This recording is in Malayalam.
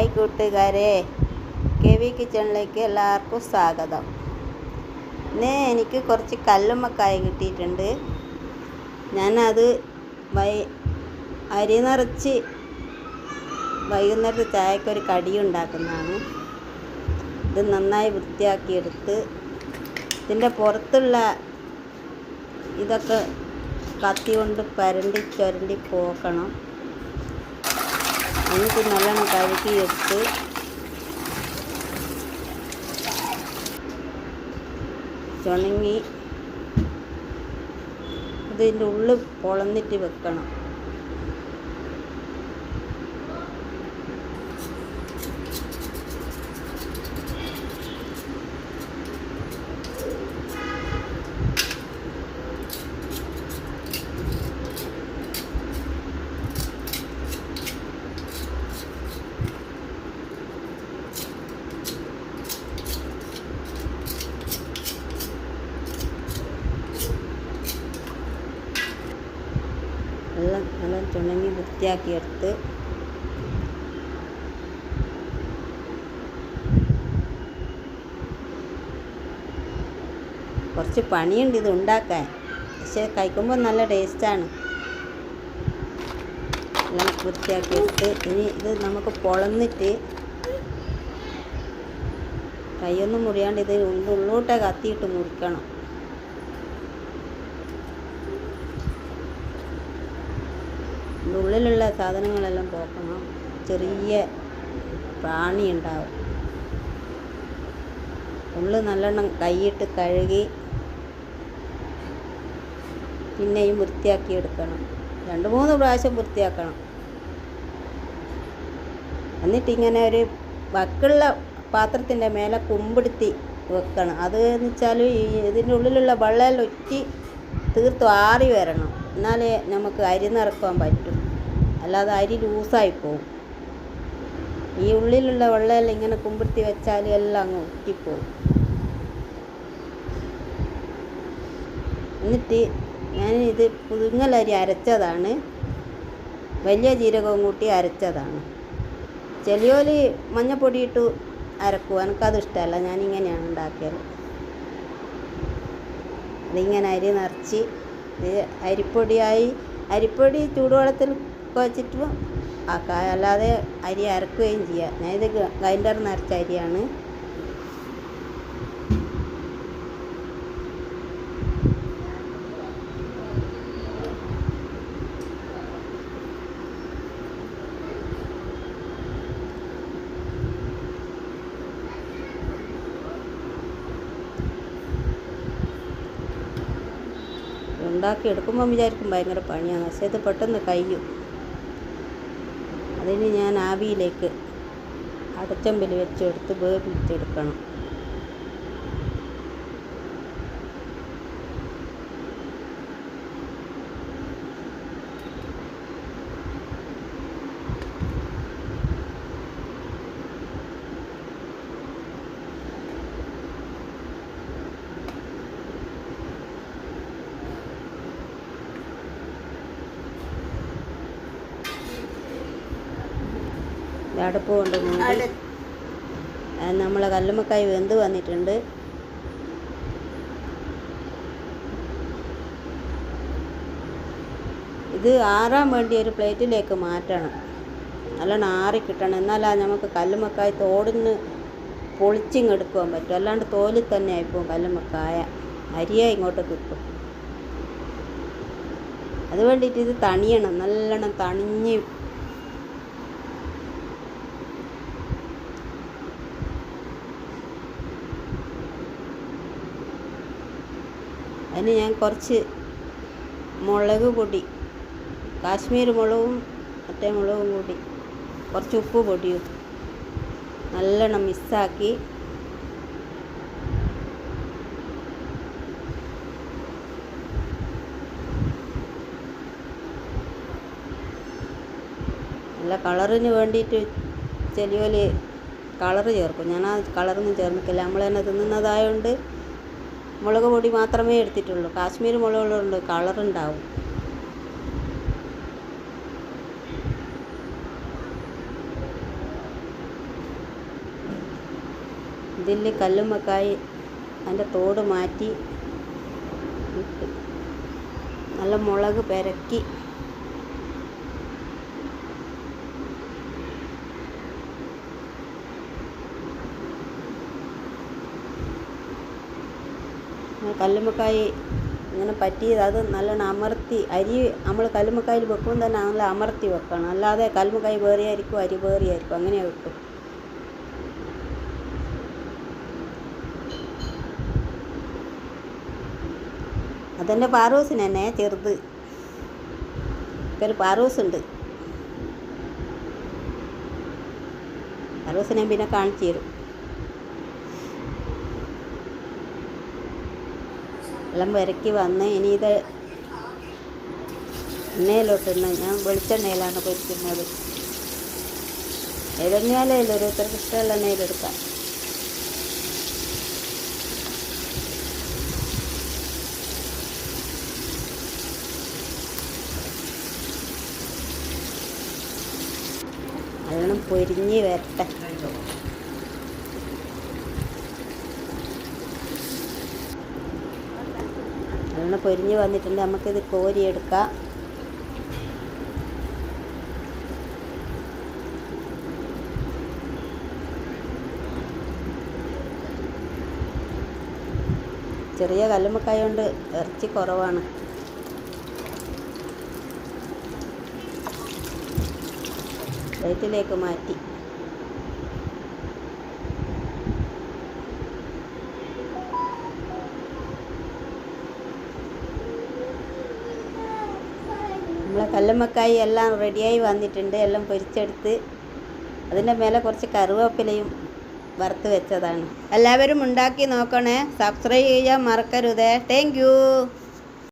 ഹായ് കൂട്ടുകാരെ. കെ വി കിച്ചണിലേക്ക് എല്ലാവർക്കും സ്വാഗതം. ഇന്ന് എനിക്ക് കുറച്ച് കല്ലുമ്മക്കായ കിട്ടിയിട്ടുണ്ട്. ഞാനത് വൈ അരി നിറച്ച് വൈകുന്നേരത്തെ ചായക്കൊരു കടി ഉണ്ടാക്കുന്നതാണ്. ഇത് നന്നായി വൃത്തിയാക്കിയെടുത്ത് ഇതിന്റെ പുറത്തുള്ള ഇതൊക്കെ കത്തി കൊണ്ട് പരണ്ടി ചുരണ്ടി പോക്കണം. എന്നിട്ട് നല്ലോണം കഴുകിയെടുത്ത് ചുണങ്ങി ഇതിന്റെ ഉള്ളിൽ പൊളന്നിട്ട് വെക്കണം. ചുണങ്ങി വൃത്തിയാക്കിയെടുത്ത് കുറച്ച് പണിയുണ്ട് ഇത് ഉണ്ടാക്കാൻ. പക്ഷെ കഴിക്കുമ്പോൾ നല്ല ടേസ്റ്റാണ് എല്ലാം വൃത്തിയാക്കിയെടുത്ത് ഇനി ഇത് നമുക്ക് പൊളന്നിട്ട് കൈയൊന്നും മുറിയാണ്ട് ഇത് ഉള്ളിലോട്ടേ കത്തിയിട്ട് മുറിക്കണം. ഇതിന്റെ ഉള്ളിലുള്ള സാധനങ്ങളെല്ലാം പോക്കണം ചെറിയ പ്രാണി ഉണ്ടാവും. ഉള്ളു നല്ലോണം കൈയിട്ട് കഴുകി പിന്നെയും വൃത്തിയാക്കി എടുക്കണം. രണ്ട് മൂന്ന് പ്രാവശ്യം വൃത്തിയാക്കണം. എന്നിട്ട് ഇങ്ങനെ ഒരു വക്കുള്ള പാത്രത്തിന്റെ മേലെ കുമ്പിടുത്തി വെക്കണം. അത് എന്ന് വെച്ചാൽ ഈ ഇതിന്റെ ഉള്ളിലുള്ള വെള്ളം ഒറ്റി തീർത്തും ആറി വരണം. എന്നാലേ നമുക്ക് അരി നിറക്കാൻ പറ്റും. അല്ലാതെ അരി ലൂസായി പോകും ഈ ഉള്ളിലുള്ള വെള്ളമെല്ലാം ഇങ്ങനെ കുമ്പിടുത്തി വെച്ചാൽ എല്ലാം അങ്ങ് ഒട്ടിപ്പോവും എന്നിട്ട് ഞാൻ ഇത് പുതുങ്ങലരി അരച്ചതാണ്. വലിയ ജീരകവും കൂട്ടി അരച്ചതാണ്. ചെലിയോൽ മഞ്ഞപ്പൊടി ഇട്ട് അരക്കും എനിക്കത് ഇഷ്ടമല്ല ഞാനിങ്ങനെയാണ് ഉണ്ടാക്കിയത്. അതിങ്ങനെ അരി നിറച്ച് ഇത് അരിപ്പൊടിയായി. അരിപ്പൊടി ചൂടുവെള്ളത്തിൽ കുഴച്ചിട്ട് ആക്കാം അല്ലാതെ അരി അരക്കുകയും ചെയ്യാം. ഞാൻ ഇത് ഗ്രൈൻഡറിൽ നിറച്ച അരിയാണ്. ഉണ്ടാക്കി എടുക്കുമ്പോൾ വിചാരിക്കും ഭയങ്കര പണിയാണ് പക്ഷേ ഇത് പെട്ടെന്ന് കഴിയും. അതിന് ഞാൻ ആവിയിലേക്ക് അടച്ചമ്പിൽ വെച്ചെടുത്ത് വേവിച്ചെടുക്കണം. അടുപ്പ് കൊണ്ട് മൂടി. നമ്മളെ കല്ലുമ്മക്കായ് വെന്ത് വന്നിട്ടുണ്ട്. ഇത് ആറാൻ വേണ്ടി ഒരു പ്ലേറ്റിലേക്ക് മാറ്റണം. നല്ലോണം ആറി കിട്ടണം. എന്നാലാ നമുക്ക് കല്ലുമ്മക്കായ് തോടിന്ന് പൊളിച്ചിങ്ങെടുക്കാൻ പറ്റും. അല്ലാണ്ട് തോലിൽ തന്നെ ആയിപ്പോവും കല്ലുമ്മക്കായ. അരിയ ഇങ്ങോട്ട് കിട്ടും. അത് വേണ്ടിയിട്ട് ഇത് തണിയണം. നല്ലോണം തണിഞ്ഞ് അതിന് ഞാൻ കുറച്ച് മുളക് പൊടി കാശ്മീർ മുളകും മറ്റേ മുളകും കൂടി കുറച്ച് ഉപ്പ് പൊടിയും നല്ലോണം മിക്സാക്കി നല്ല കളറിന് വേണ്ടിയിട്ട് ചെലിയോൽ കളറ് ചേർക്കും. ഞാൻ ആ കളറൊന്നും ചേർന്നിട്ടില്ല. നമ്മൾ തന്നെ തിന്നുന്നതായതുകൊണ്ട് മുളക് പൊടി മാത്രമേ എടുത്തിട്ടുള്ളൂ. കാശ്മീർ മുളകുകളുണ്ട് കളറുണ്ടാവും ഇതിൽ കല്ലുമ്മക്കായി അതിന്റെ തോട് മാറ്റി നല്ല മുളക് പെരക്കി കല്ലുമ്മക്കായി ഇങ്ങനെ പറ്റിയത് അത് നല്ലോണം അമർത്തി അരി നമ്മൾ കല്ലുമ്മക്കായിൽ വെക്കുമ്പോൾ തന്നെ നല്ല അമർത്തി വെക്കണം. അല്ലാതെ കല്ലുമ്മക്കായി വേറിയായിരിക്കും അരി വേറിയായിരിക്കും അങ്ങനെ വെക്കും. അതെന്റെ പാറൂസിന് തന്നെ ചെറുത്. ഒരു പാറൂസ് ഉണ്ട് പാറൂസിനെ പിന്നെ കാണിച്ചു തരും. എല്ലാം വരക്കി വന്ന് ഇനി ഇത് എണ്ണയിലോട്ടിടണം ഞാൻ വെളിച്ചെണ്ണയിലാണ് പൊരിക്കുന്നത്. ഏതെണ്ണയാലും ഓരോരുത്തർക്ക് ഇഷ്ടമുള്ള എണ്ണയിലെടുക്കാം നല്ലോണം പൊരിഞ്ഞ് വരട്ടെ. നല്ലോണം പൊരിഞ്ഞ് വന്നിട്ടുണ്ട്. നമുക്കിത് കോരിയെടുക്കാം. ചെറിയ കല്ലുമ്മക്കായ കൊണ്ട് ഇറച്ചി കുറവാണ്. പ്ലേറ്റിലേക്ക് മാറ്റി. നമ്മളെ കല്ലുമ്മക്കായി എല്ലാം റെഡിയായി വന്നിട്ടുണ്ട്. എല്ലാം പൊരിച്ചെടുത്ത് അതിന്റെ മേലെ കുറച്ച് കറിവേപ്പിലയും വറുത്ത് വെച്ചതാണ്. എല്ലാവരും ഉണ്ടാക്കി നോക്കണേ. സബ്സ്ക്രൈബ് ചെയ്യാൻ മറക്കരുതേ. താങ്ക്